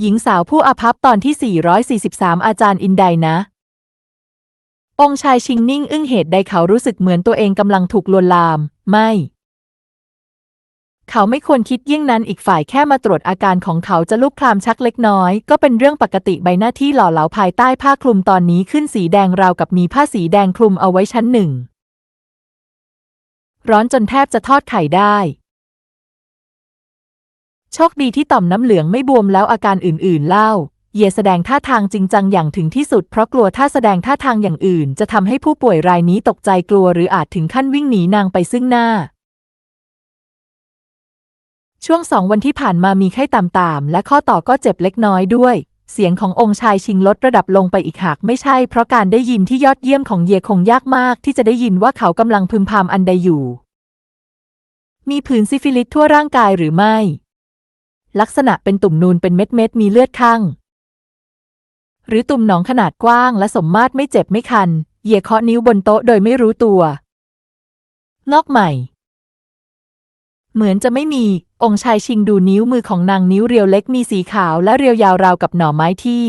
หญิงสาวผู้อาภัพตอนที่ 443 อาจารย์อินไดนะ องชายชิงนิ่งอึ้งเหตุใดเขารู้สึกเหมือนตัวเองกำลังถูกลวนลาม ไม่ เขาไม่ควรคิดยิ่งนั้นอีกฝ่ายแค่มาตรวจอาการของเขาจะลุกคลามชักเล็กน้อย ก็เป็นเรื่องปกติใบหน้าที่หล่อเหลาภายใต้ผ้าคลุมตอนนี้ขึ้นสีแดงราวกับมีผ้าสีแดงคลุมเอาไว้ชั้นหนึ่ง ร้อนจนแทบจะทอดไข่ได้ โชคดีที่ต่อมน้ำเหลืองไม่บวมแล้วอาการอื่นๆเล่า เยแสดงท่าทางจริงจังอย่างถึงที่สุดเพราะกลัวถ้าแสดงท่าทางอย่างอื่น จะทำให้ผู้ป่วยรายนี้ตกใจกลัวหรืออาจถึงขั้นวิ่งหนีนางไปซึ่งหน้า ช่วงสองวันที่ผ่านมามีไข้ต่ำๆและข้อต่อก็เจ็บเล็กน้อยด้วย เสียงขององค์ชายชิงลดระดับลงไปอีกหากไม่ใช่ เพราะการได้ยินที่ยอดเยี่ยมของเยคงยากมาก ที่จะได้ยินว่าเขากำลังพึมพำอันใดอยู่ มีผื่นซิฟิลิสทั่วร่างกายหรือไม่ ลักษณะเป็นตุ่มนูนเป็นเม็ดเม็ดมีเลือดข้าง หรือตุ่มหนองขนาดกว้างและสมมาตรไม่เจ็บไม่คัน เหยียเคาะนิ้วบนโต๊ะโดยไม่รู้ตัวงอกใหม่ เหมือนจะไม่มี องค์ชายชิงดูนิ้วมือของนางนิ้วเรียวเล็กมีสีขาวและเรียวยาวราวกับหน่อไม้ที่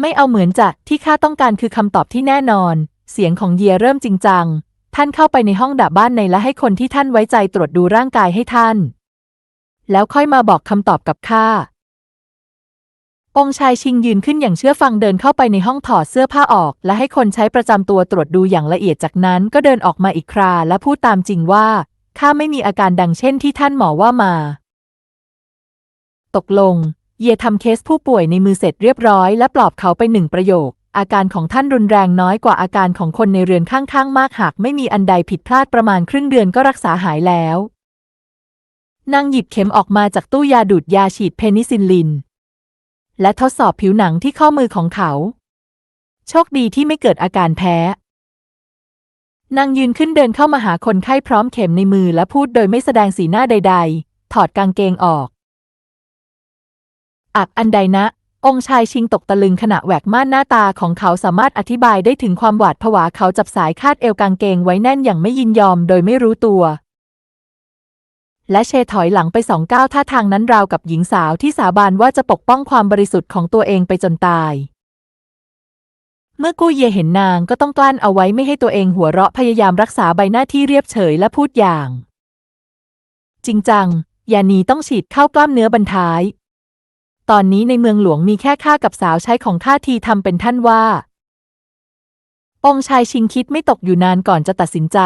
ไม่เอาเหมือนจะที่ข้าต้องการคือคำตอบที่แน่นอน เสียงของเยียเริ่มจริงจังท่านเข้าไปในห้องดับบ้านในและให้คนที่ท่านไว้ใจตรวจดูร่างกายให้ท่าน แล้วค่อยมาบอกคำตอบกับข้า องค์ชายชิงยืนขึ้นอย่างเชื่อฟังเดินเข้าไปในห้องถอดเสื้อผ้าออก และให้คนใช้ประจำตัวตรวจดูอย่างละเอียดจากนั้นก็เดินออกมาอีกคราและพูดตามจริงว่าข้าไม่มีอาการดังเช่นที่ท่านหมอว่ามา ตกลง เยทำเคสผู้ป่วยในมือเสร็จเรียบร้อยและปลอบเขาไปหนึ่งประโยค อาการของท่านรุนแรงน้อยกว่าอาการของคนในเรือนข้างๆ มากหากไม่มีอันใดผิดพลาดประมาณครึ่งเดือนก็รักษาหายแล้ว นางหยิบเข็มออกมาจากตู้ยาดูดยาฉีดเพนิซิลลิน และทดสอบผิวหนังที่ข้อมือของเขา โชคดีที่ไม่เกิดอาการแพ้ นางยืนขึ้นเดินเข้ามาหาคนไข้พร้อมเข็มในมือและพูดโดยไม่แสดงสีหน้าใด ๆ ถอดกางเกงออก อักอันใดนะ องค์ชายชิงตกตะลึงขณะแหวกม่านหน้าตาของเขาสามารถอธิบายได้ถึงความหวาดผวาเขาจับสายคาดเอวกางเกงไว้แน่นอย่างไม่ยินยอมโดยไม่รู้ตัว และเชถอยหลังไปสองก้าวท่าทางนั้นราวกับหญิงสาวที่สาบานว่าจะปกป้องความบริสุทธิ์ของตัวเองไปจนตาย เมื่อกู้เยเห็นนางก็ต้องกลั้นเอาไว้ไม่ให้ตัวเองหัวเราะพยายามรักษาใบหน้าที่เรียบเฉยและพูดอย่าง จริงจังยานีต้องฉีดเข้ากล้ามเนื้อบรรท้าย ตอนนี้ในเมืองหลวงมีแค่ข้ากับสาวใช้ของข้าทีทำเป็นท่านว่า องค์ชายชิงคิดไม่ตกอยู่นานก่อนจะตัดสินใจ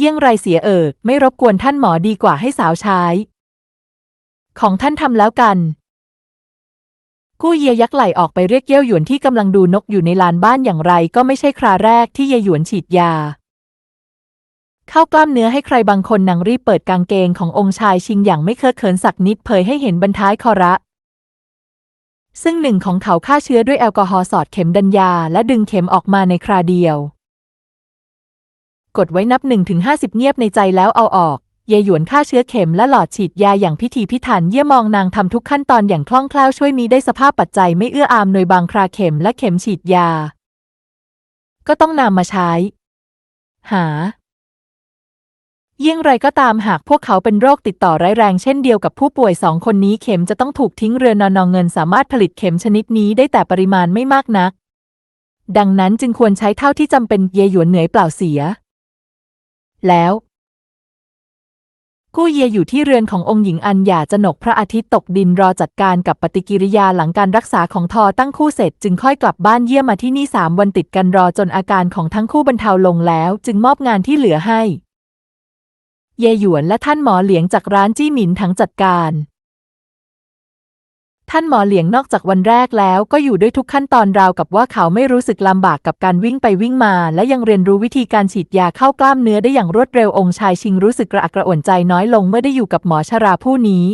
เยี่ยงไรเสียเอิกไม่รบกวนท่านหมอดีกว่าให้สาวใช้ ของท่านทำแล้วกัน กู้เยยักไหลออกไปเรียกเย่ยวหยวนที่กำลังดูนกอยู่ในลานบ้านอย่างไรก็ไม่ใช่คราแรกที่เยหยวนฉีดยา เข้ากล้ามเนื้อให้ใครบางคนนางรีบเปิดกางเกงขององค์ชายชิงอย่างไม่เคอะเขินสักนิดเผยให้เห็นบรรท้ายคอระซึ่งหนึ่งของเขาฆ่าเชื้อด้วยแอลกอฮอล์สอดเข็มดันยาและดึงเข็มออกมาในคราเดียว กดไว้นับหนึ่งถึงห้าสิบเงียบในใจแล้วเอาออกเยหยวนฆ่าเชื้อเข็มและหลอดฉีดยาอย่างพิถีพิถันเยี่ยมองนางทำทุกขั้นตอนอย่างคล่องแคล่วช่วยมีได้สภาพปัจจัยไม่เอื้ออามโดยบางคราเข็มและเข็มฉีดยา ก็ต้องนำมาใช้ หา เยี่ยงไรก็ตามหากพวกเขาเป็นโรคติดต่อร้ายแรงเช่นเดียวกับผู้ป่วยสองคนนี้เข็มจะต้องถูกทิ้งเรือนอนองเงินสามารถผลิตเข็มชนิดนี้ได้แต่ปริมาณไม่มากนัก ดังนั้นจึงควรใช้เท่าที่จำเป็นเยหยวนเหนื่อยเปล่าเสีย แล้ว กู้เยอยู่ที่เรือนขององค์หญิงอันหย่าจนกพระอาทิตย์ตกดินรอจัดการกับปฏิกิริยาหลังการรักษาของทอตั้งคู่เสร็จจึงค่อยกลับบ้านเยี่ยมมาที่นี่สามวันติดกันรอจนอาการของทั้งคู่บรรเทาลงแล้ว จึงมอบงานที่เหลือให้ เยหยวนและท่านหมอเหลียงจากร้านจี้หมินทั้งจัดการ ท่านหมอเหลียงนอกจากวันแรกแล้วก็อยู่ด้วยทุกขั้นตอนราวกับว่าเขาไม่รู้สึกลำบากกับการวิ่งไปวิ่งมา และยังเรียนรู้วิธีการฉีดยาเข้ากล้ามเนื้อได้อย่างรวดเร็วองค์ชายชิงรู้สึกกระอักกระอ่วนใจน้อยลงเมื่อได้อยู่กับหมอชราผู้นี้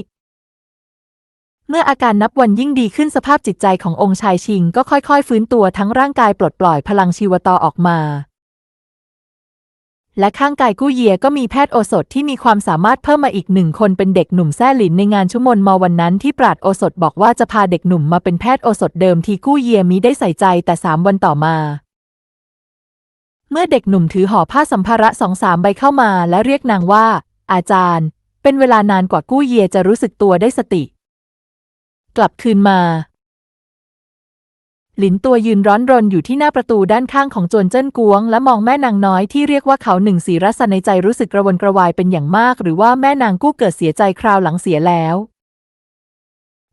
เมื่ออาการนับวันยิ่งดีขึ้นสภาพจิตใจขององค์ชายชิงก็ค่อยๆ ฟื้นตัวทั้งร่างกายปลดปล่อยพลังชีวตอออกมา และข้างกายกู้เยียก็มีแพทย์โอสถที่มีความสามารถเพิ่มมาอีกหนึ่งคนเป็นเด็กหนุ่มแซ่หลินในงานชุมนมอวันนั้นที่ปราดโอสถบอกว่าจะพาเด็กหนุ่มมาเป็นแพทย์โอสถเดิมที่กู้เยียมิได้ใส่ใจแต่สามวันต่อมา เมื่อเด็กหนุ่มถือห่อผ้าสัมภาระสองสามใบเข้ามาและเรียกนางว่า อาจารย์ เป็นเวลานานกว่ากู้เยียจะรู้สึกตัวได้สติ กลับคืนมา หลินตัวยืนร้อนรนอยู่ที่หน้าประตูด้านข้างของจวนเจิ้นกวง และมองแม่นางน้อยที่เรียกว่าเขาหนึ่งสีรัศในใจรู้สึกกระวนกระวายเป็นอย่างมาก หรือว่าแม่นางกู้เกิดเสียใจคราวหลังเสียแล้ว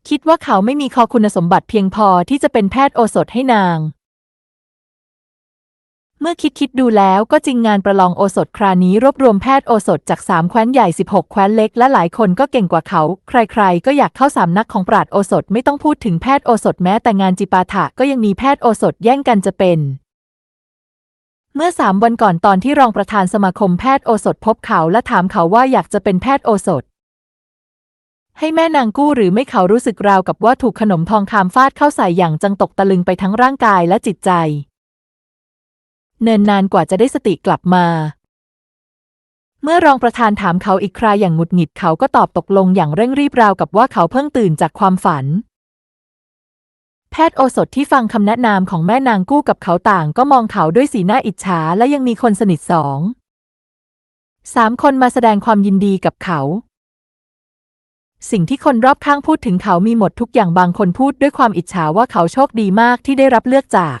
คิดว่าเขาไม่มีคอคุณสมบัติเพียงพอที่จะเป็นแพทย์โอสถให้นาง เมื่อคิดคิดดูแล้วก็จริงงานประลองโอสถครานี้รวบรวมแพทย์โอสถจากสามแคว้นใหญ่ 16 แคว้นเล็กและหลายคนก็เก่งกว่าเขา ใครๆ ก็อยากเข้าสามนักของปราดโอสถไม่ต้องพูดถึงแพทย์โอสถแม้แต่งานจิปาถะก็ยังมีแพทย์โอสถแย่งกันจะเป็น เมื่อสามวันก่อนตอนที่รองประธานสมาคมแพทย์โอสถพบเขาและถามเขาว่าอยากจะเป็นแพทย์โอสถให้แม่นางกู้หรือไม่เขารู้สึกราวกับว่าถูกขนมทองคำฟาดเข้าใส่อย่างจังตกตะลึงไปทั้งร่างกายและจิตใจ เนินนานกว่าจะได้สติกลับมา เมื่อรองประธานถามเขาอีกคราอย่างหงุดหงิดเขาก็ตอบตกลงอย่างเร่งรีบราวกับว่าเขาเพิ่งตื่นจากความฝัน แพทย์โอสถที่ฟังคำแนะนำของแม่นางกู้กับเขาต่างก็มองเขาด้วยสีหน้าอิจฉาและยังมีคนสนิทสองสามคนมาแสดงความยินดีกับเขา สิ่งที่คนรอบข้างพูดถึงเขามีหมดทุกอย่างบางคนพูดด้วยความอิจฉาว่าเขาโชคดีมากที่ได้รับเลือกจาก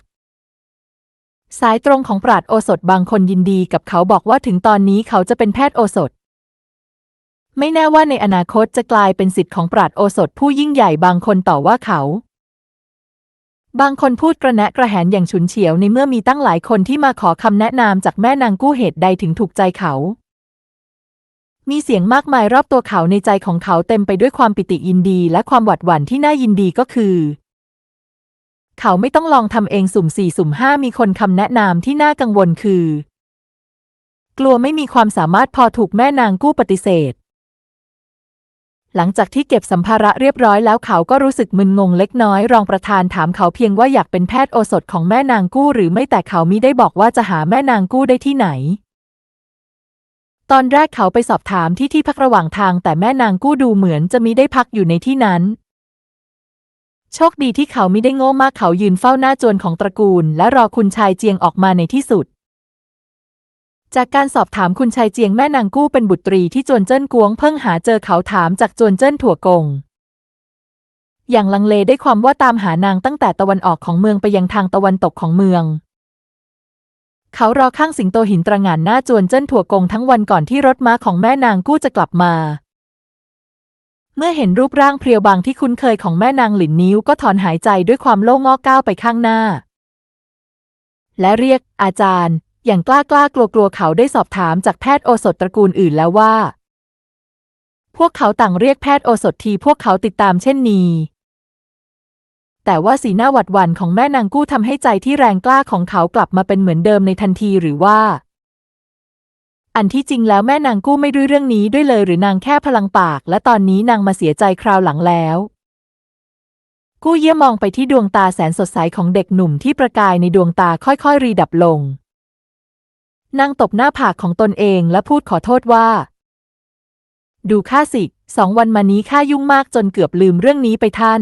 สายตรงของปราดโอสถบางคนยินดีกับเขาบอกว่าถึงตอนนี้เขาจะเป็นแพทย์โอสถ ไม่แน่ว่าในอนาคตจะกลายเป็นสิทธิ์ของปราดโอสถผู้ยิ่งใหญ่บางคนต่อว่าเขา บางคนพูดกระแนะกระแหนอย่างฉุนเฉียวในเมื่อมีตั้งหลายคนที่มาขอคำแนะนำจากแม่นางกู้เหตุใดถึงถูกใจเขา มีเสียงมากมายรอบตัวเขาในใจของเขาเต็มไปด้วยความปิติยินดีและความหวาดหวั่นที่น่ายินดีก็คือ เขาไม่ต้องลองทำเองสุ่มสี่สุ่มห้ามีคนคำแนะนำที่น่ากังวลคือ กลัวไม่มีความสามารถพอถูกแม่นางกู้ปฏิเสธ หลังจากที่เก็บสัมภาระเรียบร้อยแล้วเขาก็รู้สึกมึนงงเล็กน้อยรองประธานถามเขาเพียงว่าอยากเป็นแพทย์โอสถของแม่นางกู้หรือไม่แต่เขามิได้บอกว่าจะหาแม่นางกู้ได้ที่ไหนตอนแรกเขาไปสอบถามที่ที่พักระหว่างทางแต่แม่นางกู้ดูเหมือนจะมิได้พักอยู่ในที่นั้น โชคดีที่เขาไมิได้โง่มากเขายืนเฝ้าหน้าจวนของตระกูล และรอคุณชายเจียงออกมาในที่สุด จากการสอบถามคุณชายเจียงแม่นางกู้เป็นบุตรีที่จวนเจิ้นกวงเพิ่งหาเจอเขาถามจากจวนเจิ้นถั่วกง อย่างลังเลได้ความว่าตามหานางตั้งแต่ตะวันออกของเมืองไปยังทางตะวันตกของเมือง เขารอข้างสิงโตหินตระหง่านหน้าจวนเจิ้นถั่วกงทั้งวันก่อนที่รถม้าของแม่นางกู้จะกลับมา เมื่อเห็นรูปร่างเพรียวบางที่คุ้นเคยของแม่นางหลินนิ้วก็ถอนหายใจด้วยความโล่งงอกก้าวไปข้างหน้า และเรียกอาจารย์ อย่างกล้ากล้ากลัวกลัวเขาได้สอบถามจากแพทย์โอสถตระกูลอื่นแล้วว่า พวกเขาต่างเรียกแพทย์โอสถทีพวกเขาติดตามเช่นนี้ แต่ว่าสีหน้าหวัดหวั่นของแม่นางกู้ทำให้ใจที่แรงกล้าของเขากลับมาเป็นเหมือนเดิมในทันทีหรือว่า อันที่จริงแล้วแม่นางกู้ไม่รู้เรื่องนี้ด้วยเลยหรือนางแค่พลังปาก และตอนนี้นางมาเสียใจคราวหลังแล้ว กู้เยี่ยมมองไปที่ดวงตาแสนสดใสของเด็กหนุ่มที่ประกายในดวงตาค่อยๆ รีดับลง นางตบหน้าผากของตนเองและพูดขอโทษว่า ดูข้าสิสองวันมานี้ข้ายุ่งมากจนเกือบลืมเรื่องนี้ไปท่าน